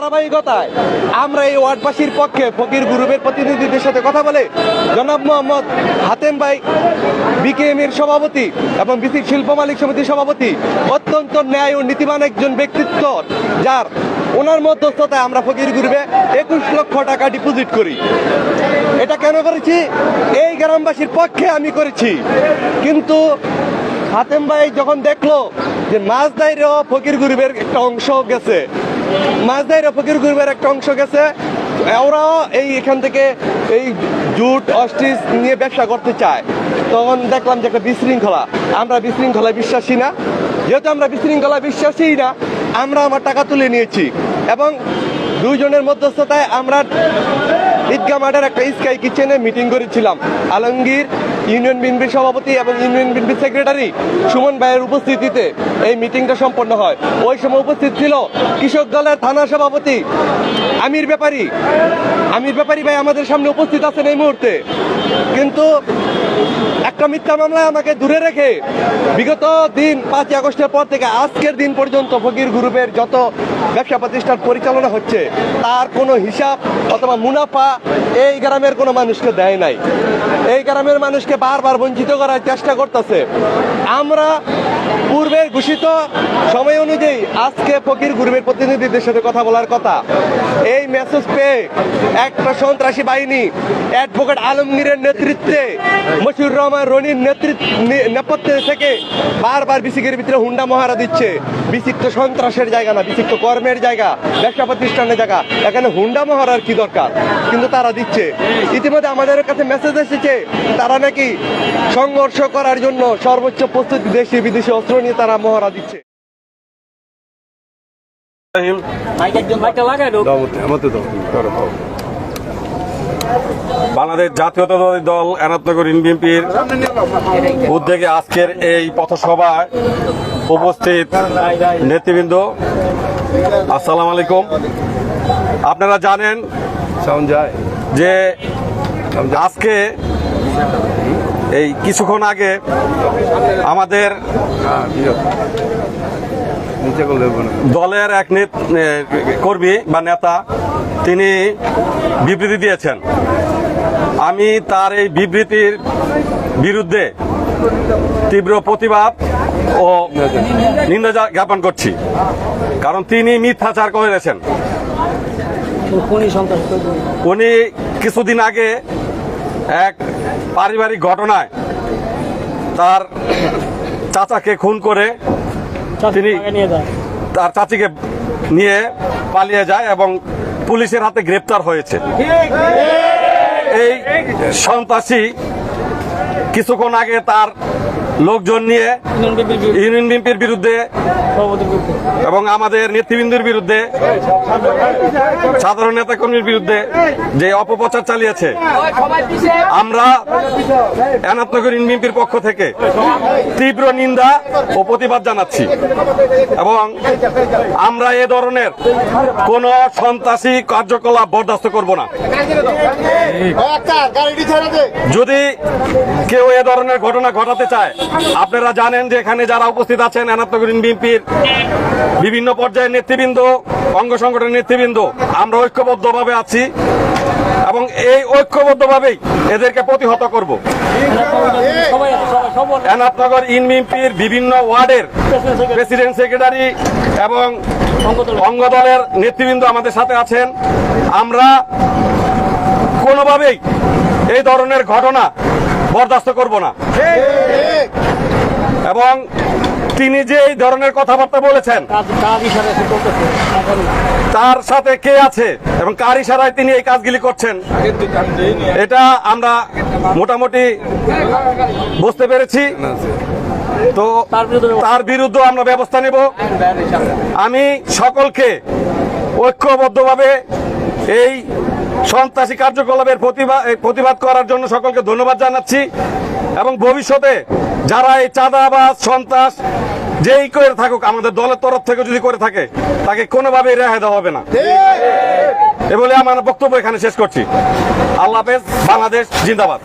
ধারাবাহিকতায়। আমরা এই ওয়ার্ডবাসীর পক্ষে ফকির গ্রুপের প্রতিনিধিদের সাথে কথা বলে জনাব মোহাম্মদ হাতেম ভাই, বিকেএম এর সভাপতি এবং বিসির শিল্প মালিক সমিতির সভাপতি, অত্যন্ত ন্যায় ও নীতিবান একজন ব্যক্তিত্ব যার ওনার মধ্যস্থতায় আমরা ফকির গ্রুপে একুশ লক্ষ টাকা ডিপোজিট করি। এটা কেন করেছি? এই গ্রামবাসীর পক্ষে আমি করেছি। কিন্তু হাতেম ভাই যখন দেখল যে মাছদাইরও ফকির গ্রুপের একটা অংশ গেছে মাছদাইরও ফকির গ্রুপের একটা অংশ গেছে। ওরাও এই এখান থেকে এই জুট, অস্টিস নিয়ে ব্যবসা করতে চায়। তখন দেখলাম যে একটা বিশৃঙ্খলা। আমরা বিশৃঙ্খলায় বিশ্বাসী না। যেহেতু আমরা বিশৃঙ্খলা বিশ্বাসী না, আমরা আমার টাকা তুলে নিয়েছি। এবং দুইজনের মধ্যস্থতায় আমরা ঈদগা মাঠের একটা স্কাই কিচেনে মিটিং করেছিলাম। আলমগীর ইউনিয়ন বিএনপির সভাপতি এবং ইউনিয়ন বিএনপির সেক্রেটারি সুমন ভাইয়ের উপস্থিতিতে এই মিটিংটা সম্পন্ন হয়। ওই সময় উপস্থিত ছিল কৃষক দলের থানা সভাপতি আমির ব্যাপারী। আমির ব্যাপারী ভাই আমাদের সামনে উপস্থিত আছেন এই মুহূর্তে। কিন্তু একটা মিথ্যা মামলায় আমাকে দূরে রেখে বিগত দিন পাঁচই আগস্টের পর থেকে আজকের দিন পর্যন্ত ফকির গ্রুপের যত ব্যবসা প্রতিষ্ঠান পরিচালনা হচ্ছে, তার কোনো হিসাব অথবা মুনাফা এই গ্রামের কোনো মানুষকে দেয় নাই। এই গ্রামের মানুষকে বারবার বঞ্চিত করার চেষ্টা করতেছে। আমরা পূর্বের ঘোষিত সময় অনুযায়ী আজকে ফকির গ্রুপের প্রতিনিধিদের সাথে কথা বলার কথা। এই মেসেজ পেয়ে একটা সন্ত্রাসী বাহিনী অ্যাডভোকেট আলমগীরের নেতৃত্বে মশিউর রহমান রনির নেতৃত্ব নেপথ্যে থেকে বারবার বিসিকের ভিতরে হুন্ডা মহারা দিচ্ছে। বিচিত্র সন্ত্রাসের জায়গা না বিচিত্র কর্মের জায়গা, ব্যবসা প্রতিষ্ঠানের জায়গা। এখানে হুন্ডা মহারার কি দরকার? কিন্তু তারা দিচ্ছে। ইতিমধ্যে আমাদের কাছে মেসেজ এসেছে, তারা নাকি সংঘর্ষ করার জন্য সর্বোচ্চ প্রস্তুতি দেশি বিদেশি অস্ত্র নিয়ে তারা মহড়া দিচ্ছে? বাংলাদেশ জাতীয়তাবাদী দল এনাত্নগর বিএনপির উদ্যোগে আজকের এই পথসভায় উপস্থিত নেতৃবৃন্দ আসসালামু আলাইকুম। আপনারা জানেন যে আজকে এই কিছুক্ষণ আগে আমাদের দলের এক নেত- কর্মী বা নেতা তিনি বিবৃতি দিয়েছেন। আমি তার এই বিবৃতির বিরুদ্ধে তীব্র প্রতিবাদ ও নিন্দা জ্ঞাপন করছি। কারণ তিনি মিথ্যাচার করেছেন। উনি কিছুদিন আগে এক পারিবারিক ঘটনায় তার চাচাকে খুন করে তিনি- তার চাচিকে নিয়ে পালিয়ে যায় এবং পুলিশের হাতে গ্রেপ্তার হয়েছে। এই সন্ত্রাসী কিছুক্ষণ আগে তার লোকজন নিয়ে ইউনিয়ন ইউনিয়ন বিএনপির বিরুদ্ধে এবং আমাদের নেতৃবৃন্দের বিরুদ্ধে সাধারণ নেতাকর্মীর বিরুদ্ধে যে অপপ্রচার চালিয়েছে আমরা এনাত্নগর বিএনপির পক্ষ থেকে তীব্র নিন্দা ও প্রতিবাদ জানাচ্ছি। এবং আমরা এ ধরনের কোন সন্ত্রাসী কার্যকলাপ বরদাস্ত করব না। যদি কেউ এ ধরনের ঘটনা ঘটাতে চায়। আপনারা জানেন যে এখানে যারা উপস্থিত আছেন এনাত্নগর বিএনপির বিভিন্ন পর্যায়ের নেতৃবৃন্দ, অঙ্গ সংগঠনের নেতৃবৃন্দ, আমরা ঐক্যবদ্ধভাবে আছি এবং এই ঐক্যবদ্ধভাবেই এদেরকে প্রতিহত করব। এনাথনগর ইনবিএনপির বিভিন্ন ওয়ার্ডের প্রেসিডেন্ট সেক্রেটারি এবং অঙ্গ দলের নেতৃবৃন্দ আমাদের সাথে আছেন। আমরা কোনোভাবেই এই ধরনের ঘটনা বরদাস্ত করব না। এবং তিনি যে এই ধরনের কথাবার্তা বলেছেন তার সাথে কে আছে এবং কার ইশারায় তিনি এই কাজগুলি করছেন এটা আমরা মোটামুটি বুঝতে পেরেছি। তো তার বিরুদ্ধে আমরা ব্যবস্থা নেব। আমি সকলকে ঐক্যবদ্ধভাবে এই সন্ত্রাসী কার্যকলাপের প্রতিবাদ প্রতিবাদ করার জন্য সকলকে ধন্যবাদ জানাচ্ছি এবং ভবিষ্যতে যারা এই চাঁদাবাজ সন্ত্রাস যেই করে থাকুক আমাদের দলের তরফ থেকে যদি করে থাকে তাকে কোনোভাবেই রেহাই দেওয়া হবে না। এ বলে আমার বক্তব্য এখানে শেষ করছি। আল্লাহ হাফেজ বাংলাদেশ জিন্দাবাদ।